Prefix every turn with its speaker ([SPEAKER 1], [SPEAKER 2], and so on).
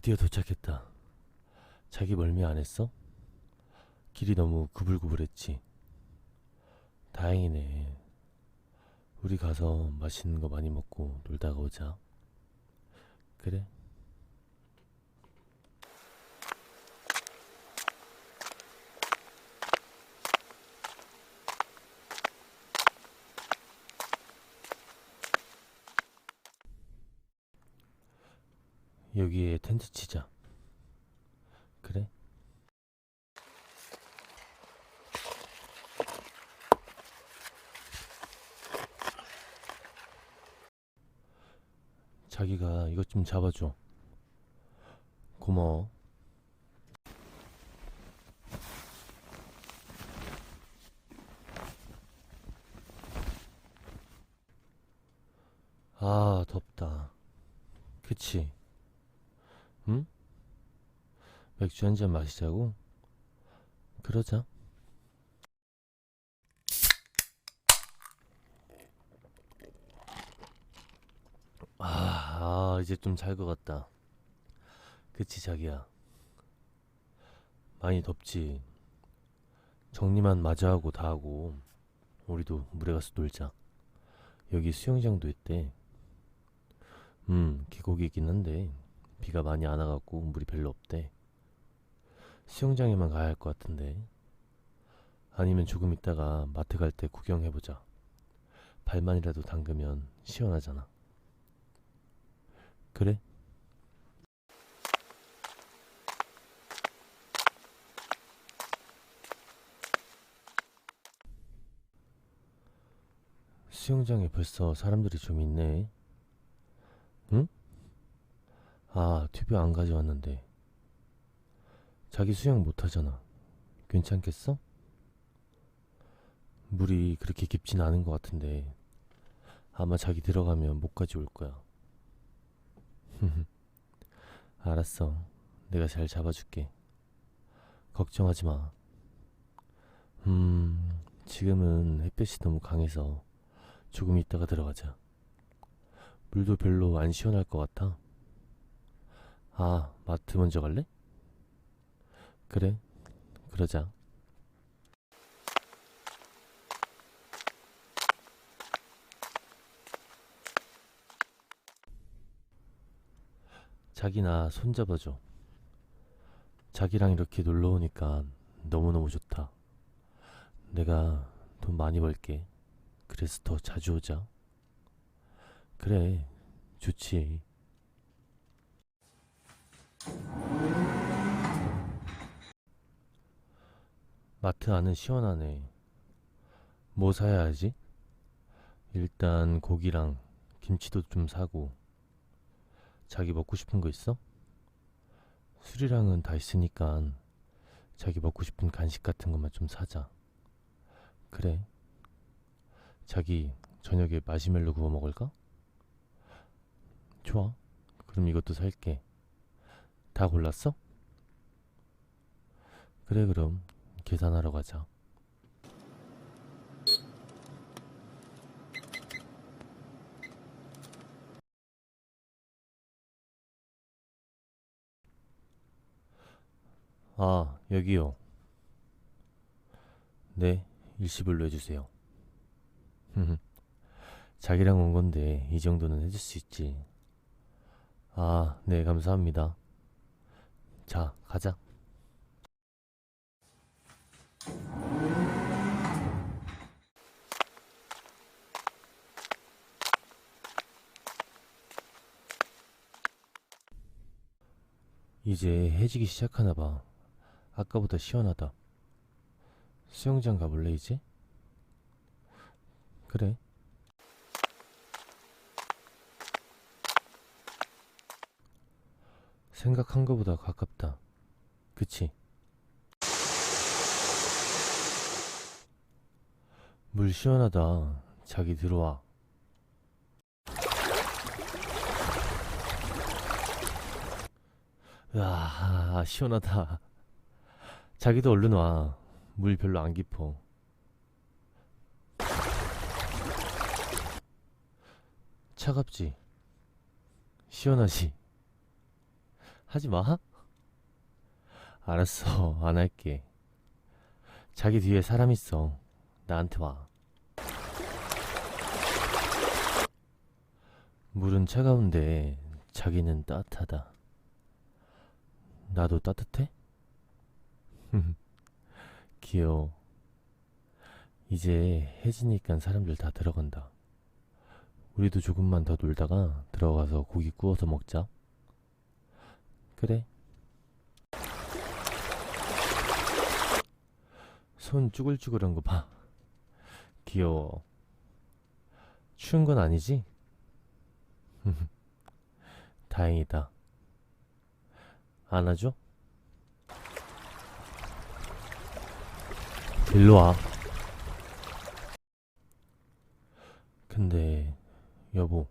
[SPEAKER 1] 드디어 도착했다. 자기 멀미 안 했어? 길이 너무 구불구불했지. 다행이네. 우리 가서 맛있는 거 많이 먹고 놀다가 오자. 그래? 여기에 텐트 치자. 그래? 자기가 이것 좀 잡아줘. 고마워. 아, 덥다. 그치? 응? 맥주 한 잔 마시자고? 그러자. 아, 아, 이제 좀 잘 것 같다. 그치, 자기야. 많이 덥지. 정리만 마저 하고 다 하고, 우리도 물에 가서 놀자. 여기 수영장도 있대. 음, 계곡이긴 한데, 비가 많이 안 와갖고 물이 별로 없대. 수영장에만 가야 할 것 같은데. 아니면 조금 있다가 마트 갈 때 구경해보자. 발만이라도 담그면 시원하잖아. 그래? 수영장에 벌써 사람들이 좀 있네. 응? 아, 튜브 안 가져왔는데. 자기 수영 못하잖아. 괜찮겠어? 물이 그렇게 깊진 않은 것 같은데. 아마 자기 들어가면 목까지 올 거야. 알았어. 내가 잘 잡아줄게. 걱정하지 마. 음, 지금은 햇볕이 너무 강해서 조금 있다가 들어가자. 물도 별로 안 시원할 것 같아. 아, 마트 먼저 갈래? 그래, 그러자. 자기 나 손잡아줘. 자기랑 이렇게 놀러 오니까 너무너무 좋다. 내가 돈 많이 벌게. 그래서 더 자주 오자. 그래, 좋지. 마트 안은 시원하네. 뭐 사야 하지? 일단 고기랑 김치도 좀 사고. 자기 먹고 싶은 거 있어? 술이랑은 다 있으니까 자기 먹고 싶은 간식 같은 것만 좀 사자. 그래. 자기 저녁에 마시멜로 구워 먹을까? 좋아. 그럼 이것도 살게. 다 골랐어? 그래, 그럼 계산하러 가자. 아, 여기요. 네, 일시불로 해주세요. 자기랑 온 건데 이 정도는 해줄 수 있지. 아, 네, 감사합니다. 자, 가자. 이제 해지기 시작하나 봐. 아까보다 시원하다. 수영장 가볼래, 이제? 그래. 생각한 것보다 가깝다. 그치? 물 시원하다. 자기 들어와. 으아, 시원하다. 자기도 얼른 와. 물 별로 안 깊어. 차갑지? 시원하지? 하지 마. 알았어, 안 할게. 자기 뒤에 사람 있어. 나한테 와. 물은 차가운데 자기는 따뜻하다. 나도 따뜻해? 귀여워. 이제 해지니까 사람들 다 들어간다. 우리도 조금만 더 놀다가 들어가서 고기 구워서 먹자. 그래. 손 쭈글쭈글한 거 봐. 귀여워. 추운 건 아니지? 다행이다. 안아줘? 일로 와. 근데, 여보,